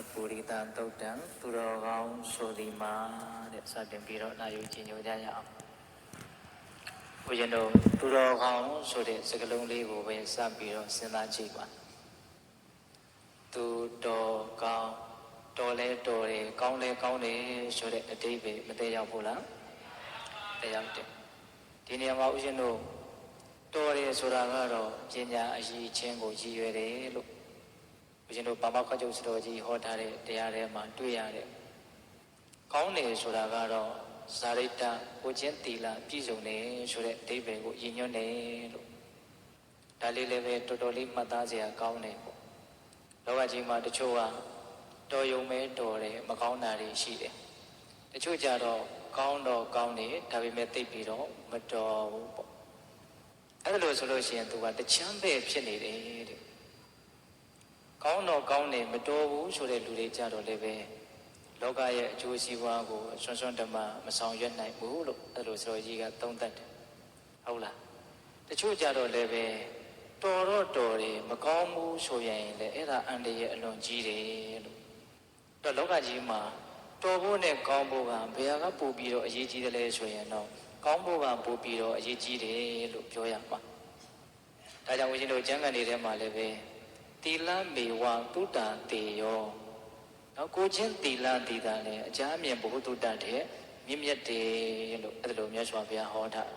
အပူရိတသုတ်တံသူတော်ကောင်းဆိုဒီမှာတဲ့စတင်ပြီးတော့နာယူကြည်ညိုကြရအောင်ဘုရင်တို့သူတော်ကောင်းဆိုတဲ့စကားလုံးလေးကိုပဲစပြီးတော့စဉ်းစားကြည့်ပါသူတော်ကောင်းတော်လဲတော်တယ်ကောင်းလဲကောင်းတယ်ဆိုတဲ့အတိတ်ပဲမသေးရောက်ဘူးလားတရားတယ်ဒီနေရာမှာဦးရှင်တို့တော်တယ်ဆိုတာကတော့ပညာအရေးချင်းကိုရည်ရွယ်တယ်လို့ ဘုရင်တို့ပါမခတ်ကျုပ်စတော်ကြီးဟောထားတဲ့တရားထဲမှာတွေ့ရတယ်။ကောင်းတယ်ဆိုတာကတော့ဇာရိတကိုချင်းတီလာပြည့်စုံတယ်ဆိုတဲ့အဓိပ္ပာယ်ကိုရည်ညွှန်းတယ်လို့ဒါလေးလည်းပဲတော်တော်လေးမှတ်သားစရာကောင်းတယ်ပေါ့။လောကကြီးမှာတချို့ကတော်ယုံမဲတော်တယ်မကောင်းတာတွေရှိတယ်။တချို့ကြတော့ကောင်းတော့ကောင်းတယ်ဒါပေမဲ့သိပ်ပြီးတော့မတော်ဘူးပေါ့။အဲ့ဒါလို့ဆိုလို့ရှိရင်သူကတချမ်းပဲဖြစ်နေတယ်တဲ့။ ကောင်းတော့ကောင်းတယ်မတော်ဘူးဆိုတဲ့လူတွေကြတော့လည်းပဲလောကရဲ့အကျိုးစီးပွားကိုဆွမ်းဆွမ်းဓမ္မမဆောင်ရွက်နိုင်ဘူးလို့အဲ့လိုဆိုကြီးကသုံးသပ်တယ်ဟုတ်လားတချို့ကြတော့လည်းပဲတော်တော့တော်တယ်မကောင်းဘူးဆိုရင်လည်းအဲ့ဒါအန္တရာယ်အလွန်ကြီးတယ်လို့တော့လောကကြီးမှာတော်ဖို့နဲ့ကောင်းဖို့ကဘယ်ဟာကပို့ပြီးတော့အရေးကြီးတယ်လဲဆိုရင်တော့ကောင်းဖို့ကပို့ပြီးတော့အရေးကြီးတယ်လို့ပြောရမှာဒါကြောင့်ဦးဇင်းတို့ကျမ်းဂန်တွေထဲမှာလည်းပဲ တီလမေဝတုတ္တံတေယောနော်ကိုချင်းတီလတီတာလည်းအကြမ်းမြင်ဘုဟုတုတ္တတဲ့မြင့်မြတ်တယ်လို့အဲ့ဒါလိုမြတ်စွာဘုရားဟောထား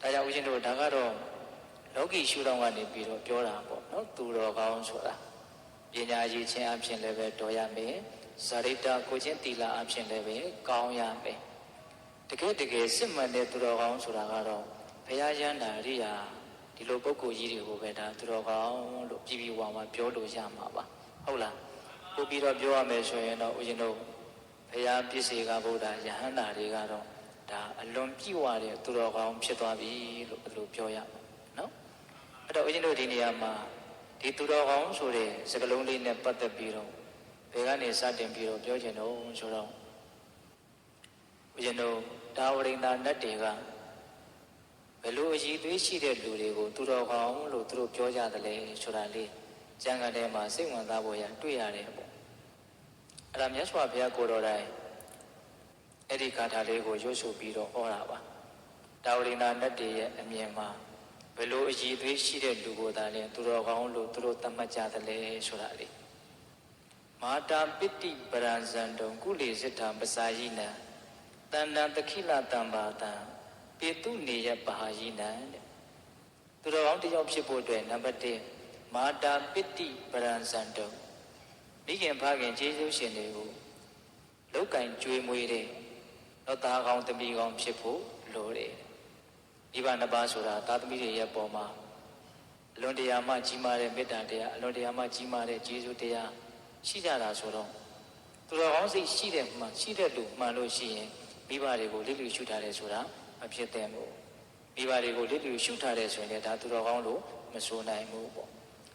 ဒါကြောင့်ဦးဇင်းတို့ဒါကတော့လောကီရှုထောင့်ကနေပြီးတော့ပြောတာပေါ့နော်သူတော်ကောင်းဆိုတာပညာရည်ချင်းအဖြစ်လည်းပဲတော်ရမယ်ဇာရိတကိုချင်းတီလာအဖြစ်လည်းပဲကောင်းရမယ်တကယ်တကယ်စစ်မှန်တဲ့သူတော်ကောင်းဆိုတာကတော့ဘုရားရန်တာရိယာ ဒီလိုပုဂ္ဂိုလ်ကြီးတွေကိုပဲဒါသူတော်ကောင်းလို့ပြည်ပြီးဝါမှာပြောလို့ရမှာပါဟုတ်လားပို့ပြီးတော့ပြောရမယ်ဆိုရင်တော့ဦးဇင်းတို့ဘုရားပြည့်စေကဗုဒ္ဓယဟန္တာတွေကတော့ဒါအလွန်ပြည့်ဝတဲ့သူတော်ကောင်းဖြစ်သွားပြီလို့ဘယ်လိုပြောရမလဲနော်အဲ့တော့ဦးဇင်းတို့ဒီနေရာမှာဒီသူတော်ကောင်းဆိုတဲ့စကားလုံးလေးနဲ့ပတ်သက်ပြီးတော့ဘယ်ကနေစတင်ပြီးတော့ပြောချင်တော့ဆိုတော့ဦးဇင်းတို့ဒါဝရိန္ဒာနတ်တွေက ဘယ်လိုအည်သွေးရှိတဲ့လူတွေကိုသူတော်ကောင်းလို့သူတို့ပြောကြတယ်လေဆိုတာလေးကျမ်းဂန်ထဲမှာစိတ်ဝင်စားဖို့ရတွေ့ရတယ်ပေါ့အဲ့ဒါမြတ်စွာဘုရားကိုတော်တိုင်အဲ့ဒီဂါထာလေးကိုရွတ်ဆိုပြီးတော့ဟောတာပါတာဝရိနာနတ်တေရဲ့အမြင်မှာဘယ်လိုအည်သွေးရှိတဲ့လူကိုသာလဲသူတော်ကောင်းလို့သူတို့သတ်မှတ်ကြတယ်လေဆိုတာလေးမာတာပိတိပရံဇံတုံကုလေစိတ္ထာပစာယိနံတန္တံတခိလတံပါတံပေ တုနေယပါဟိနံတဲ့သူတော်ကောင်းတစ်ယောက်ဖြစ်ဖို့အတွက်နံပါတ်1မာတာပိတိပရံစံတုံမိခင်ဖခင်ခြေဆုပ်ရှင်တွေကိုလောက်ကင်ကြွေးမွေးတဲ့တော့သားကောင်းသမီးကောင်းဖြစ်ဖို့လိုတယ်မိဘနှစ်ပါးဆိုတာသားသမီးတွေရဲ့ပုံမှာအလွန်တရာမှကြီးမားတဲ့မေတ္တာတရားအလွန်တရာမှကြီးမားတဲ့ကျေးဇူးတရားရှိကြတာဆိုတော့သူတော်ကောင်းစိတ်ရှိတဲ့မှရှိတဲ့လူမှန်လို့ရှိရင်မိဘတွေကိုလိလိရှုထားတယ်ဆိုတာ မဖြစ်တဲ့မို့မိဘတွေကိုလစ်လျူရှုထားတယ်ဆိုရင်လည်းဒါသူတော်ကောင်းလို့မဆိုနိုင်ဘူးပေါ့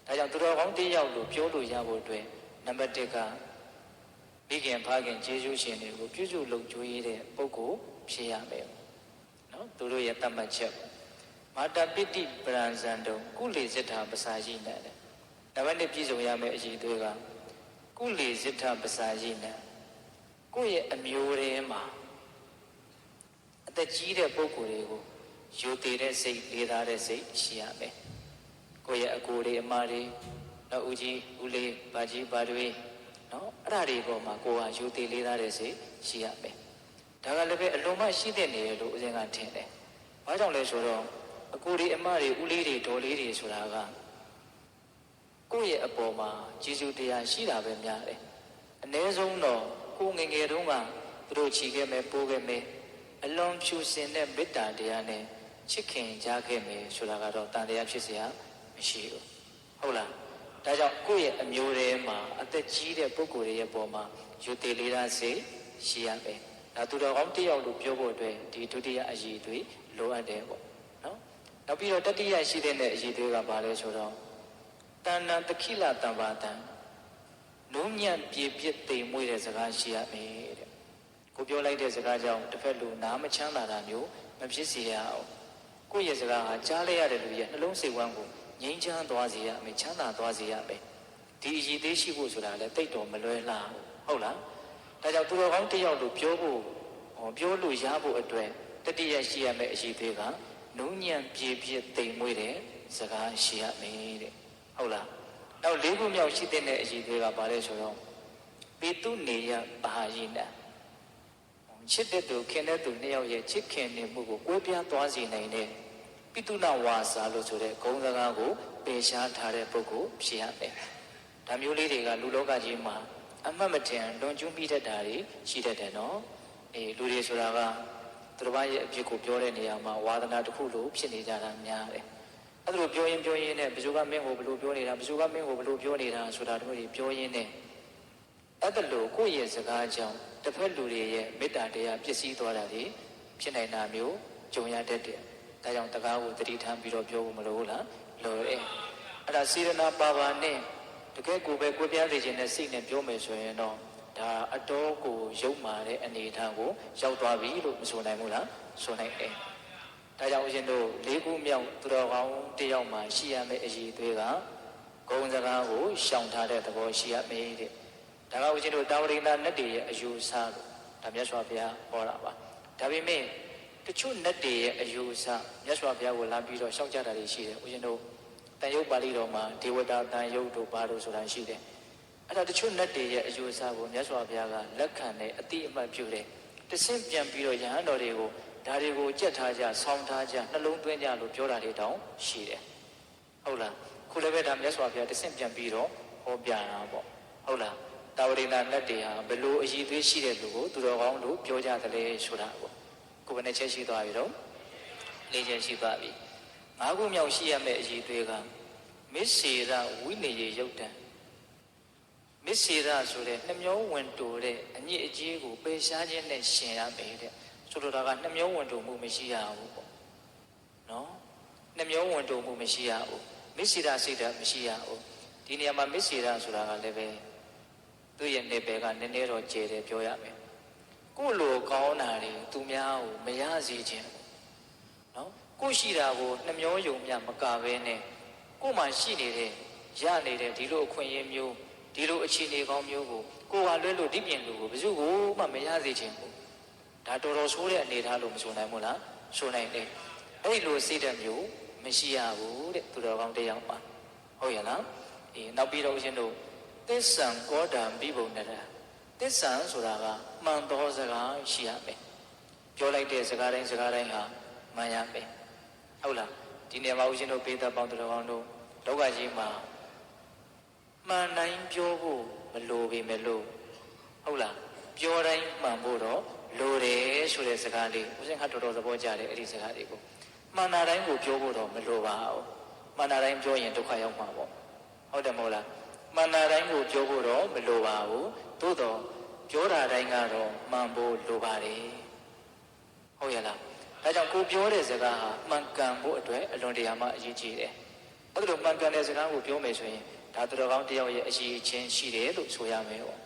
ဒါကြောင့်သူတော်ကောင်းတစ်ယောက်လို့ပြောလို့ရဖို့အတွက်နံပါတ်1ကမိခင်ဖခင်ဂျေဇုရှင်တွေကိုပြုစုလုပ်ကြွေးတဲ့ပုဂ္ဂိုလ်ဖြစ်ရမယ်နော်သူတို့ရဲ့တတ်မှတ်ချက်မာတာပိတိပရံဇံတုံကုလေစိတ္ထာပစာရှိနေတယ်နံပါတ်1ပြည့်စုံရမယ့်အရေးတွေကကုလေစိတ္ထာပစာရှိနေကိုယ့်ရဲ့အမျိုးထဲမှာအ သက်ကြီးတဲ့ပုဂ္ဂိုလ်တွေကိုယူတည်တဲ့စိတ်လေးသားတဲ့စိတ်ရှိရမယ်။ကိုယ့်ရဲ့အကိုတွေအမတွေနောက်ဦးကြီးဦးလေးဘာကြီးဘာတွေနော်အဲ့ဒါတွေပေါ်မှာကိုယ်ဟာယူတည်လေးသားတဲ့စိတ်ရှိရမယ်။ဒါကလည်းပဲအလုံးမရှိတဲ့နေရလို့ဦးဇင်းကထင်တယ်။ဘာကြောင့်လဲဆိုတော့အကိုတွေအမတွေဦးလေးတွေဒေါ်လေးတွေဆိုတာကကိုယ့်ရဲ့အပေါ်မှာကျေးဇူးတရားရှိတာပဲများတယ်။အ ਨੇ ဆုံးတော့ကိုယ်ငယ်ငယ်တုန်းကသူတို့ချီခဲ့မယ်ပိုးခဲ့မယ် အလွန်ဖြူစင်တဲ့မေတ္တာတရားနဲ့ချစ်ခင်ကြခဲ့မယ်ဆိုတာကတော့တန်တရားဖြစ်เสียမရှိဘူးဟုတ်လားဒါကြောင့်ကိုယ့်ရဲ့အမျိုးထဲမှာအသက်ကြီးတဲ့ပုဂ္ဂိုလ်တွေရဲ့ပေါ်မှာယူတည်လေးသားစေရှိရမယ်ဒါသူတော်ကောင်းတစ်ယောက်လို့ပြောဖို့အတွက်ဒီဒုတိယအရေးတွေလိုအပ်တယ်ပေါ့နော်နောက်ပြီးတော့တတိယရှိတဲ့အရေးတွေကဘာလဲဆိုတော့တဏ္ဍတခိလတံပါတံနုံညံ့ပြေပြစ်သိမ်မွေ့တဲ့စကားရှိရမယ်တဲ့ ကိုပြောလိုက်တဲ့စကားကြောင့်တစ်ဖက်လူနားမချမ်းသာတာမျိုးမဖြစ်စေရအောင်ကိုယ့်ရဲ့စကားဟာကြားလိုက်ရတဲ့လူရဲ့နှလုံးစိတ်ဝမ်းကိုငြိမ်းချမ်းသွားစေရမယ်ချမ်းသာသွားစေရမယ်ဒီအည်သေးရှိဖို့ဆိုတာလည်းတိတ်တော်မလွဲလားဟုတ်လားဒါကြောင့်သူတော်ကောင်းတစ်ယောက်လိုပြောဖို့ဟောပြောလို့ရဖို့အတွက်တတိယရှိရမယ့်အည်သေးကနုံညံပြေပြည့်တိမ်မွေးတဲ့စကားရှိရမယ်တဲ့ဟုတ်လားနောက်လေးခုမြောက်ရှိတဲ့အည်သေးကဘာလဲဆိုတော့ပေတုနေယဘာယိန ချစ်တဲ့သူခင်တဲ့သူနှစ်ယောက်ရဲ့ချစ်ခင်နေမှုကိုကိုးပြားသွားစေနိုင်တဲ့ပိတုနာဝါစာလို့ဆိုတဲ့ဂုံစကားကိုပယ်ရှားထားတဲ့ပုဂ္ဂိုလ်ဖြစ်ရမယ်။ဒါမျိုးလေးတွေကလူလောကကြီးမှာအမှတ်မထင်လွန်ကျူးမိတတ်တာတွေရှိတတ်တယ်နော်။အေးလူတွေဆိုတာကသူတစ်ပါးရဲ့အဖြစ်ကိုပြောတဲ့နေရာမှာဝါသနာတစ်ခုလိုဖြစ်နေကြတာများတယ်။အဲ့ဒါလိုပြောရင်ပြောရင်နဲ့ဘယ်သူကမင်းကိုဘယ်လိုပြောနေတာဘယ်သူကမင်းကိုဘယ်လိုပြောနေတာဆိုတာတို့တွေပြောရင်းနဲ့ အဲ့ဒါလိုကိုယ့်ရဲ့စကားကြောင့်တစ်ဖက်လူတွေရဲ့မေတ္တာတရားပြည့်စည်သွားတာတွေဖြစ်နိုင်တာမျိုးကြုံရတတ်တယ်။ဒါကြောင့်တကားကိုတတိထမ်းပြီးတော့ပြောဖို့မလိုဘူးလား။လိုတယ်။အဲ့ဒါစေရနာပါပါနဲ့တကယ်ကိုပဲကိုပြားစေခြင်းနဲ့စိတ်နဲ့ပြောမယ်ဆိုရင်တော့ဒါအတော်ကိုရုပ်မာတဲ့အနေအထားကိုရောက်သွားပြီလို့မဆိုနိုင်ဘူးလား။ဆိုနိုင်တယ်။ဒါကြောင့်ဦးဇင်းတို့လေးခုမြောက်သူတော်ကောင်းတယောက်မှရှိရမယ့်အရေးတွေကဂုံစကားကိုရှောင်ထားတဲ့သဘောရှိရမယ်တဲ့။ ဒါကဦးဇင်းတို့တာဝရိန္ဒနတ်တွေရဲ့အယူဆလို့ဒါမြတ်စွာဘုရားဟောတာပါ။ဒါပေမဲ့တချို့နတ်တွေရဲ့အယူဆမြတ်စွာဘုရားကိုလာပြီးတော့ရှောက်ကြတာတွေရှိတယ်ဦးဇင်းတို့တန်ရုပ်ပါဠိတော်မှာဒေဝတာတန်ရုပ်တို့ဘာလို့ဆိုတာရှိတယ်။အဲ့ဒါတချို့နတ်တွေရဲ့အယူဆကိုမြတ်စွာဘုရားကလက်ခံတဲ့အတိအမှတ်ပြုတယ်။တဆင့်ပြန်ပြီးတော့ယဟန်တော်တွေကိုဒါတွေကိုကြက်ထားကြဆောင်းထားကြနှလုံးသွင်းကြလို့ပြောတာတွေတောင်ရှိတယ်ဟုတ်လားခုလည်းပဲဒါမြတ်စွာဘုရားတဆင့်ပြန်ပြီးတော့ဟောပြတာပေါ့ဟုတ်လား တာဝရိန္ဒနတ်တွေဟာဘလို့အည်သွေးရှိတဲ့လူကိုသူတော်ကောင်းလို့ပြောကြတယ်လေဆိုတာပေါ့ကိုယ်ဘယ်နဲ့ချက်ရှိသွားပြီတော့လေးချက်ရှိသွားပြီငါးခုမြောက်ရှိရမယ့်အည်သွေးကမစ္စေရဝိနေယယုတ်တံမစ္စေရဆိုတဲ့နှမျောဝင်တိုတဲ့အညစ်အကြေးကိုပယ်ရှားခြင်းနဲ့ရှင်ရမယ်တဲ့ဆိုလိုတာကနှမျောဝင်တိုမှုမရှိရဘူးပေါ့နော်နှမျောဝင်တိုမှုမရှိရဘူးမစ္စေရစိတ်ဓာတ်မရှိရဘူးဒီနေရာမှာမစ္စေရဆိုတာကလည်းပဲ သူ့ရဲ့နေပယ်ကနည်းနည်းတော့ကျယ်တယ်ပြောရမယ်ကိုယ်လိုကောင်းတာတွေသူများကိုမရစေခြင်းနော်ကိုယ်ရှိတာကိုနှမျောယုံမြမကဘဲနဲ့ကိုယ်မှရှိနေတဲ့ရနေတဲ့ဒီလိုအခွင့်အရေးမျိုးဒီလိုအခြေအနေကောင်းမျိုးကိုကိုယ်ဟာလွဲလို့ဒီပြင်လူကိုဘယ်သူကိုမှမရစေခြင်းဘူးဒါတော်တော်ဆိုးတဲ့အနေထားလို့မဆိုနိုင်ဘူးလားဆိုနိုင်တယ်အဲ့ဒီလိုစိတ်ဓာတ်မျိုးမရှိရဘူးတဲ့သူတော်ကောင်းတစ်ယောက်ပါဟုတ်ရလားအေးနောက်ပြီးတော့ဦးရှင်တို့ သစ္ဆံကောဓံပြီးပုံနဲ့သစ္ဆံဆိုတာကမှန်သောစကားရှိရမယ်ပြောလိုက်တဲ့စကားတိုင်းစကားတိုင်းဟာမှန်ရမယ်ဟုတ်လားဒီနေရာမှာဦးရှင်တို့ပေးသက်ပေါင်းသူတော်ကောင်းတို့လောကကြီးမှာမှန်တိုင်းပြောဖို့မလိုပေမဲ့လို့ဟုတ်လားပြောတိုင်းမှန်ဖို့တော့လိုတယ်ဆိုတဲ့စကားလေးဦးရှင်ကတော်တော်သဘောကျတယ်အဲ့ဒီစကားလေးကိုမှန်တာတိုင်းကိုပြောဖို့တော့မလိုပါဘူးမှန်တာတိုင်းပြောရင်ဒုက္ခရောက်မှာပေါ့ဟုတ်တယ်မဟုတ်လား မှန်တာတိုင်းကိုပြောဖို့တော့မလိုပါဘူးသို့တော့ပြောတာတိုင်းကတော့မှန်ဖို့လိုပါတယ်ဟုတ်ရလားဒါကြောင့်ကိုပြောတဲ့စကားဟာမှန်ကန်ဖို့အတွက်အလွန်တရာမှအရေးကြီးတယ်အဲ့ဒါလိုမှန်ကန်တဲ့စကားကိုပြောမယ်ဆိုရင်ဒါသူတော်ကောင်းတယောက်ရဲ့အရေးချင်းရှိတယ်လို့ဆိုရမယ်ပေါ့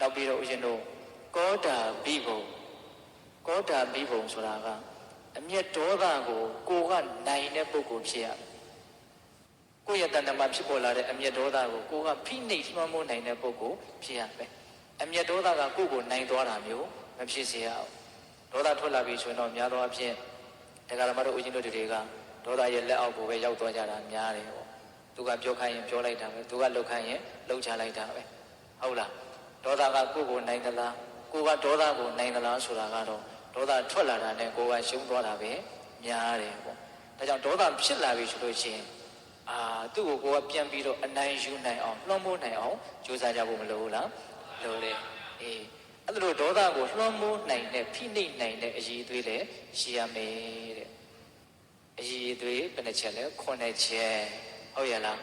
နောက်ပြီးတော့ဦးဇင်းတို့ကောတာဘိဘုံကောတာဘိဘုံဆိုတာကအမျက်ဒေါသကိုကိုကနိုင်တဲ့ပုဂ္ဂိုလ်ဖြစ်ရမယ် ကိုယ့်ရဲ့တဏ္ဍမှာဖြစ်ပေါ်လာတဲ့အမျက်ဒေါသကိုကိုကဖိနှိပ်လွှမ်းမိုးနိုင်တဲ့ပုဂ္ဂိုလ်ဖြစ်ရမယ်အမျက်ဒေါသကကိုယ့်ကိုနိုင်သွားတာမျိုးမဖြစ်စေရအောင်ဒေါသထွက်လာပြီဆိုရင်တော့များသောအားဖြင့်ဒကာရမတို့ဦးဇင်းတို့တွေကဒေါသရဲ့လက်အောက်ကိုပဲရောက်သွားကြတာများတယ်ပေါ့သူကပြောခိုင်းရင်ပြောလိုက်တာပဲသူကလှုပ်ခိုင်းရင်လှုပ်ချလိုက်တာပဲဟုတ်လားဒေါသကကိုယ့်ကိုနိုင်သလားကိုကဒေါသကိုနိုင်သလားဆိုတာကတော့ဒေါသထွက်လာတာနဲ့ကိုကရှုံးသွားတာပဲများတယ်ပေါ့ဒါကြောင့်ဒေါသဖြစ်လာပြီဆိုလို့ရှိရင် အာသူ့ကိုကိုကပြန်ပြီးတော့အနိုင်ယူနိုင်အောင်လွှမ်းမိုးနိုင်အောင်ကြိုးစားကြဖို့မလိုဘူးလားလိုတယ်အေးအဲ့လိုဒေါသကိုလွှမ်းမိုးနိုင်တဲ့ဖိနှိပ်နိုင်တဲ့အရေးသွေးလည်းရှိရမယ်တဲ့အရေးသွေးဘယ်နှချက်လဲခုနှစ်ချက်ဟုတ်ရလား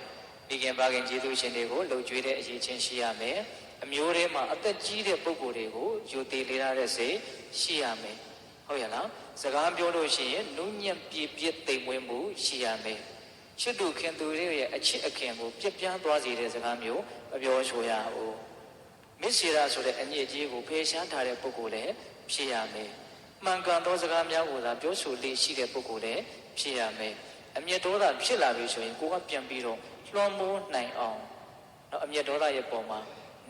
ဒီကင်ပါကင်ကျေးဇူးရှင်တွေကိုလှုပ်ကြွေးတဲ့အရေးချင်းရှိရမယ်အမျိုးထဲမှာအသက်ကြီးတဲ့ပုံကိုယ်တွေကိုယူတည်လေရတဲ့စိတ်ရှိရမယ်ဟုတ်ရလားစကားပြောလို့ရှိရင်နုညံ့ပြည့်ပြည့်တိမ်မွေးမှုရှိရမယ် ချစ်သူခင်သူတွေရဲ့အချစ်အခင်ကိုပြပြန်းသွားစေတဲ့စကားမျိုးမပြောဆိုရဘူးမစ္ဆေရာဆိုတဲ့အညစ်အကြေးကိုဖေရှားထားတဲ့ပုဂ္ဂိုလ်လည်းဖြစ်ရမယ်မှန်ကန်သောစကားများကိုသာပြောဆိုလေးရှိတဲ့ပုဂ္ဂိုလ်လည်းဖြစ်ရမယ်အမျက်ဒေါသဖြစ်လာပြီဆိုရင်ကိုကပြန်ပြီးတော့လွှမ်းမိုးနိုင်အောင်နော်အမျက်ဒေါသရဲ့ပုံမှာ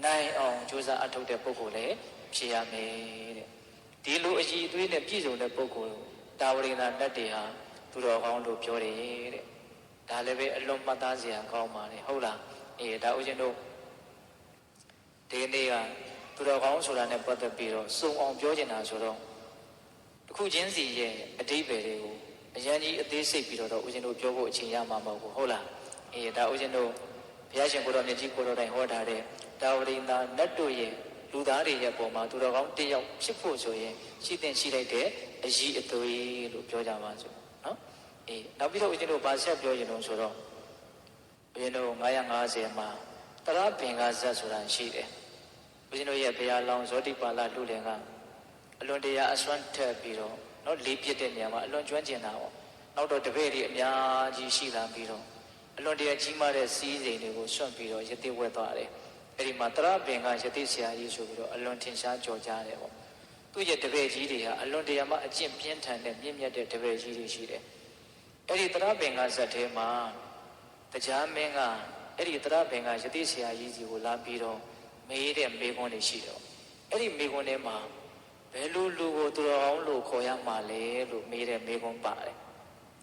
နိုင်အောင်ကြိုးစားအထောက်တဲ့ပုဂ္ဂိုလ်လည်းဖြစ်ရမယ်တဲ့ဒီလိုအည်အသွေးနဲ့ပြည့်စုံတဲ့ပုဂ္ဂိုလ်တာဝရိန္ဒနတ်တွေဟာသူတော်ကောင်းလို့ပြောတယ်တဲ့ ဒါလည်းပဲအလွန်မှတ်သားစရာကောင်းပါလေဟုတ်လားအေးဒါဥရှင်တို့ဒီနေ့ကသူတော်ကောင်းဆိုတာနဲ့ပတ်သက်ပြီးတော့စုံအောင်ပြောချင်တာဆိုတော့တစ်ခုချင်းစီရဲ့အတိပ္ပယ်တွေကိုအရန်ကြီးအသေးစိတ်ပြီးတော့ဥရှင်တို့ပြောဖို့အချိန်ရမှာမဟုတ်ဘူးဟုတ်လားအေးဒါဥရှင်တို့ဘုရားရှင်ကိုတော်မြတ်ကြီးကိုတော်တိုင်ဟောထားတဲ့တာဝရိန္ဒနတ်တို့ရဲ့လူသားတွေရဲ့ပုံမှာသူတော်ကောင်းတယောက်ဖြစ်ဖို့ဆိုရင်ရှိတဲ့ရှိလိုက်တဲ့အည်အသွေးလို့ပြောကြပါစို့နော် အေးနောက်ပြီးတော့ဦးဇင်းတို့ဗာဆက်ပြောရင်တော့ဆိုတော့ဦးဇင်းတို့950မှာတရပင်ကဇတ်ဆိုတာရှိတယ်ဦးဇင်းတို့ရဲ့ဘုရားလောင်းဇောတိပါဠလူလင်ကအလွန်တရာအစွမ်းထက်ပြီးတော့နော်လေးပြစ်တဲ့နေရာမှာအလွန်ကျွမ်းကျင်တာပေါ့နောက်တော့တပည့်တွေအများကြီးရှိလာပြီးတော့အလွန်တရာကြီးမားတဲ့စီးစိမ်တွေကိုဆွန့်ပြီးတော့ရတိဝက်သွားတယ်အဲ့ဒီမှာတရပင်ကရတိဆရာကြီးဆိုပြီးတော့အလွန်ထင်ရှားကြော်ကြားတယ်ပေါ့သူ့ရဲ့တပည့်ကြီးတွေဟာအလွန်တရာမှအကျင့်ပြင်းထန်တဲ့မြင့်မြတ်တဲ့တပည့်ကြီးတွေရှိတယ် အဲ့ဒီတရပင်ကဇတ်ထဲမှာတရားမင်းကအဲ့ဒီတရပင်ကရတိဆရာကြီးစီကိုလာပြီးတော့မေးတဲ့မေးခွန်းတွေရှိတော့အဲ့ဒီမေးခွန်းထဲမှာဘယ်လိုလူကိုသူတော်အောင်လို့ခေါ်ရမှာလဲလို့မေးတဲ့မေးခွန်းပါတယ်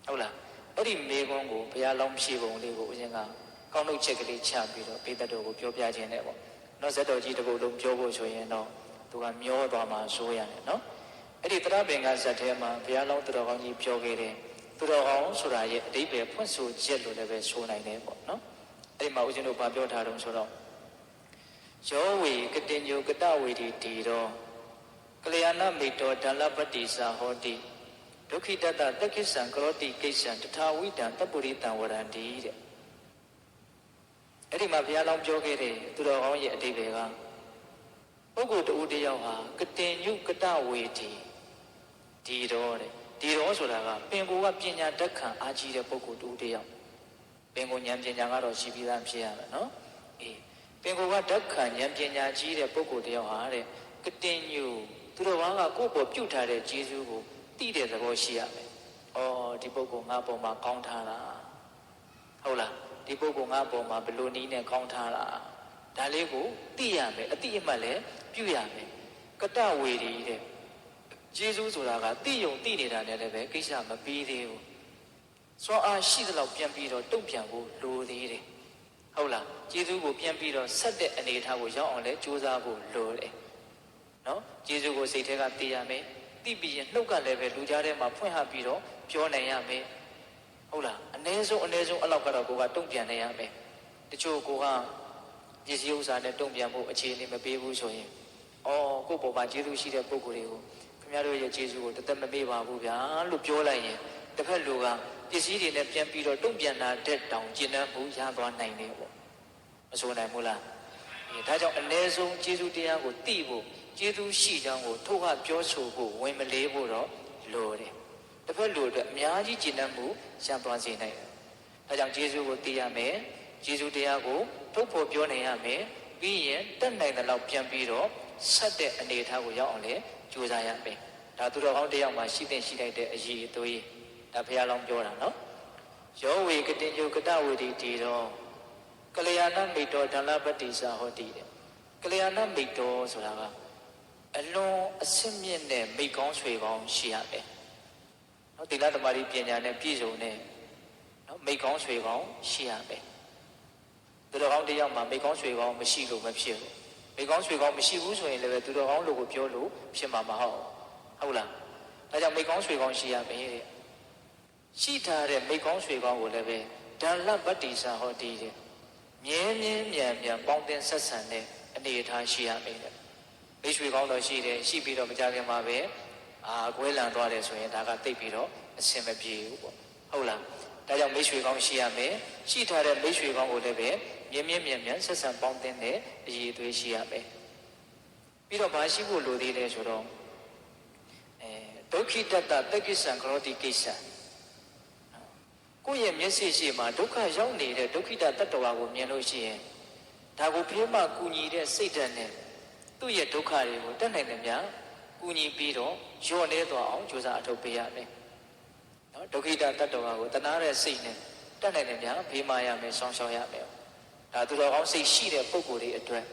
ဟုတ်လားအဲ့ဒီမေးခွန်းကိုဘုရားလောင်းဖြေပုံလေးကိုဦးဇင်းကကောင်းလို့ချက်ကလေးချပြီးတော့ပေတတော်ကိုပြောပြခြင်းနဲ့ပေါ့နော်ဇက်တော်ကြီးတကူလုံးပြောဖို့ဆိုရင်တော့သူကမျောသွားမှာဆိုရတယ်နော်အဲ့ဒီတရပင်ကဇတ်ထဲမှာဘုရားလောင်းသူတော်ကောင်းကြီးပြောခဲ့တယ် သူတော်ကောင်းဆိုတာရဲ့အတိပ္ပယ်ဖွင့်ဆိုချက်လို့လည်းပဲဆိုနိုင်တယ်ပေါ့နော်အဲ့ဒီမှာဦးဇင်းတို့ဗာပြောထားတော့ဆိုတော့ယောဝေကတင်ညုကတဝေဒီတီတော်ကလျာဏမိတောဒလပတိစာဟောတိဒုက္ခိတတတက္ခိစံကရောတိကိစ္ဆံတထာဝိတံတပုရိတံဝရန္တိတဲ့အဲ့ဒီမှာဘုရားလောင်းပြောခဲ့တဲ့သူတော်ကောင်းရဲ့အတိပ္ပယ်ကပုဂ္ဂိုလ်တူတယောက်ဟာကတင်ညုကတဝေဒီဒီတော်တဲ့ ဒီတော်ဆိုတာကပင်ကိုယ်ကပညာတတ်ခံအားကြီးတဲ့ပုဂ္ဂိုလ်တူတယောက်ပင်ကိုယ်ဉာဏ်ပညာကတော့ရှိပြီးသားဖြစ်ရမယ်နော်အေးပင်ကိုယ်ကတတ်ခံဉာဏ်ပညာကြီးတဲ့ပုဂ္ဂိုလ်တယောက်ဟာတဲ့ကတင်ညုသူတော်ဘာကကိုယ့်ပေါ်ပြုတ်ထားတဲ့ဂျေဇုကိုသိတဲ့သဘောရှိရမယ်။အော်ဒီပုဂ္ဂိုလ်ငါပေါ်မှာကောင်းထားတာဟုတ်လားဒီပုဂ္ဂိုလ်ငါပေါ်မှာဘလို့နီးနဲ့ကောင်းထားတာဒါလေးကိုသိရမယ်အတိအမှတ်လည်းပြုရမယ်ကတဝေဒီတဲ့ ဂျေဇုဆိုတာကသိယုံသိနေတာနဲ့လည်းပဲကိစ္စမပြီးသေးဘူး။စွမ်းအားရှိသလောက်ပြန်ပြီးတော့တုံ့ပြန်ဖို့လိုသေးတယ်။ဟုတ်လားဂျေဇုကိုပြန်ပြီးတော့ဆက်တဲ့အနေအထားကိုရောက်အောင်လဲကြိုးစားဖို့လိုတယ်။နော်ယေရှုကိုစိတ်ထဲကသိရမယ်သိပြီးရင်နှုတ်ကလည်းပဲလူကြားထဲမှာဖွင့်ဟပြီးတော့ပြောနိုင်ရမယ်ဟုတ်လားအ ਨੇ ဆုံးအ ਨੇ ဆုံးအဲ့လောက်ကတော့ကိုကတုံ့ပြန်နိုင်ရမယ်တချို့ကိုကပစ္စည်းဥစ္စာနဲ့တုံ့ပြန်ဖို့အခြေအနေမပေးဘူးဆိုရင်အော်ကိုယ့်ပေါ်မှာကျေးဇူးရှိတဲ့ပုံကိုယ်တွေကို ခင်ဗျားတို့ရဲ့ကျေးဇူးကိုတသက်မမေ့ပါဘူးဗျာလို့ပြောလိုက်ရင်တစ်ဖက်လူကပစ္စည်းတွေနဲ့ပြန်ပြီးတော့တုံ့ပြန်တာတဲ့တောင်ကျင့်တတ်မှုရသွားနိုင်တယ်ပေါ့မဆိုနိုင်ဘူးလားအဲဒါကြောင့်အ ਨੇ ဆုံးကျေးဇူးတရားကိုသိဖို့ကျေးဇူးရှိကြောင်းကိုထုတ်ဟပြောဆိုဖို့ဝင်မလေးဖို့တော့လိုတယ်။တစ်ဖက်လူအတွက်အများကြီးကျင့်တတ်မှုရံသွားစေနိုင်တယ်။ဒါကြောင့်ကျေးဇူးကိုသိရမယ်။ကျေးဇူးတရားကိုထုတ်ဖို့ပြောနိုင်ရမယ်။ပြီးရင်တက်နိုင်တဲ့လောက်ပြန်ပြီးတော့ဆက်တဲ့အနေအထားကိုရောက်အောင်လေ ကြိုးစားရမယ်။ဒါသူတော်ကောင်းတစ်ယောက်မှာရှိတဲ့ရှိလိုက်တဲ့အရေးအသွေးဒါဘုရားလောင်းပြောတာနော်။ယောဝေကတင်ယုကတဝေဒီတီတော်ကလျာဏမိတ်တော်ဒလပတိစာဟောတိတဲ့။ကလျာဏမိတ်တော်ဆိုတာကအလွန်အစင့်မြင့်တဲ့မိကောင်းဆွေကောင်းရှိရမယ်။နော်သီလသမารီပညာနဲ့ပြည့်စုံတဲ့နော်မိကောင်းဆွေကောင်းရှိရမယ်။သူတော်ကောင်းတစ်ယောက်မှာမိကောင်းဆွေကောင်းမရှိလို့မဖြစ်ဘူး။ မိကောင်းဆွေကောင်းမရှိဘူးဆိုရင်လည်းသူတော်ကောင်းလို့ကိုပြောလို့ဖြစ်မှာမဟုတ်ဘူး။ဟုတ်လား။ဒါကြောင့်မိကောင်းဆွေကောင်းရှိရမယ်တဲ့။ရှိထားတဲ့မိကောင်းဆွေကောင်းကိုလည်းပဲဒလဗတ္တိစာဟောတိတဲ့။မြဲမြဲမြံမြံပေါင်းတင်ဆက်ဆံတဲ့အနေအထားရှိရမယ်တဲ့။မိတ်ဆွေကောင်းတော့ရှိတယ်ရှိပြီးတော့မကြခင်မှာပဲအာကွဲလန်သွားတယ်ဆိုရင်ဒါကသိပ်ပြီးတော့အဆင်မပြေဘူးပေါ့ဟုတ်လားဒါကြောင့်မိတ်ဆွေကောင်းရှိရမယ်ရှိထားတဲ့မိတ်ဆွေကောင်းကိုလည်းပဲ မြင်းမြင်းမြင်းမြန်းဆက်ဆံပေါင်းတင်တဲ့အရေးအသွေးရှိရမယ်ပြီးတော့မရှိဖို့လိုသေးတယ်ဆိုတော့အဲဒုက္ခိတတတက္ကိစ္စံကရောတိကိစ္စံကိုယ့်ရဲ့မျက်စိရှိမှာဒုက္ခရောက်နေတဲ့ဒုက္ခိတတတ္တဝါကိုမြင်လို့ရှိရင်ဒါကိုဖေးမှကူညီတဲ့စိတ်ဓာတ်နဲ့သူ့ရဲ့ဒုက္ခတွေကိုတတ်နိုင်တယ်များကူညီပြီးတော့ညှော့နေသွားအောင်ကြိုးစားအထောက်ပေးရမယ်။နော်ဒုက္ခိတတတ္တဝါကိုတနာတဲ့စိတ်နဲ့တတ်နိုင်တယ်များဖေးမှရမယ်ဆောင်းရှောင်းရမယ်။ ဒါဒါသူတော်ကောင်းစိတ်ရှိတဲ့ပုဂ္ဂိုလ်တွေအတွက်